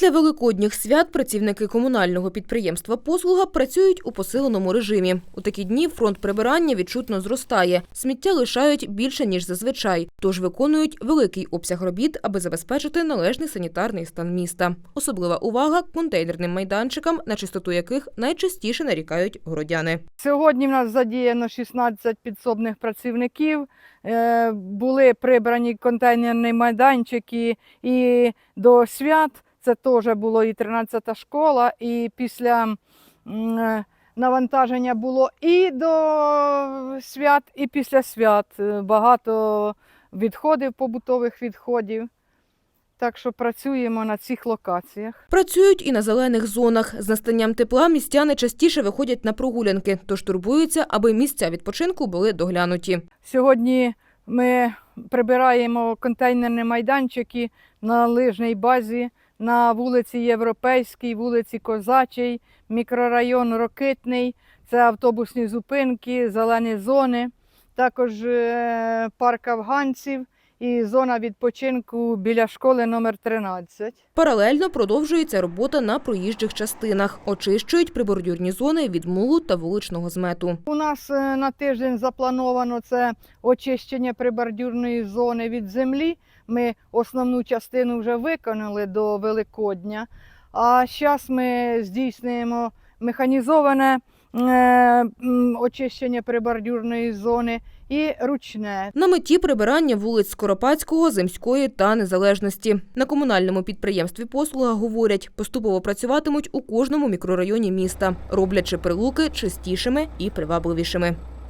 Після великодніх свят працівники комунального підприємства Послуга працюють у посиленому режимі. У такі дні фронт прибирання відчутно зростає. Сміття лишають більше ніж зазвичай, тож виконують великий обсяг робіт, аби забезпечити належний санітарний стан міста. Особлива увага контейнерним майданчикам, на чистоту яких найчастіше нарікають городяни. Сьогодні в нас задіяно 16 підсобних працівників. Е, Були прибрані контейнерні майданчики і до свят. Це теж було і 13-та школа, і після е, навантаження було і до свят, і після свят. Е, Багато відходів, побутових відходів. Так що працюємо на цих локаціях. Працюють і на зелених зонах. З настанням тепла містяни частіше виходять на прогулянки, тож турбуються, аби місця відпочинку були доглянуті. Сьогодні ми прибираємо контейнерні майданчики на лижній базі на вулиці Європейській, вулиці Козачій, мікрорайон Рокитний, це автобусні зупинки, зелені зони, також е, парк афганців і зона відпочинку біля школи номер 13. Паралельно продовжується робота на проїжджих частинах. Очищують прибордюрні зони від мулу та вуличного змету. У нас е, на тиждень заплановано це очищення прибордюрної зони від землі. Ми основну частину вже виконали до Великодня. А зараз ми здійснюємо механізоване очищення прибордюрної зони і ручне. На меті прибирання вулиць Скоропадського, Земської та Незалежності. На комунальному підприємстві послуга говорять, поступово працюватимуть у кожному мікрорайоні міста, роблячи прилуки чистішими і привабливішими.